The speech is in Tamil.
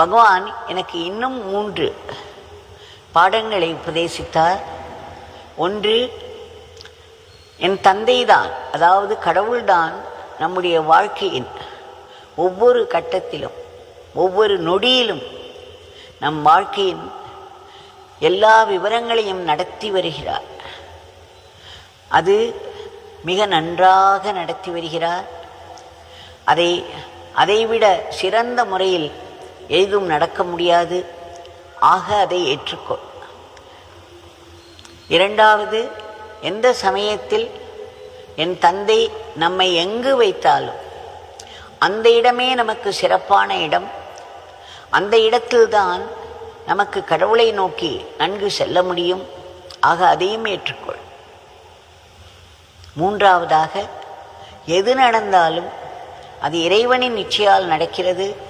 பகவான் எனக்கு இன்னும் மூன்று பாடங்களை உபதேசித்தார். ஒன்று என் தந்தைதான் அதாவது கடவுள்தான் நம்முடைய வாழ்க்கையின் ஒவ்வொரு கட்டத்திலும் ஒவ்வொரு நொடியிலும் நம் வாழ்க்கையின் எல்லா விவரங்களையும் நடத்தி வருகிறார். அது மிக நன்றாக நடத்தி வருகிறார். அதை அதைவிட சிறந்த முறையில் எதுவும் நடக்க முடியாது. ஆக அதை ஏற்றுக்கொள். இரண்டாவது எந்த சமயத்தில் என் தந்தை நம்மை எங்கு வைத்தாலும் அந்த இடமே நமக்கு சிறப்பான இடம். அந்த இடத்தில்தான் நமக்கு கடவுளை நோக்கி நன்கு செல்ல முடியும். ஆக அதையும் ஏற்றுக்கொள். மூன்றாவதாக எது நடந்தாலும் அது இறைவனின் நிச்சயால் நடக்கிறது.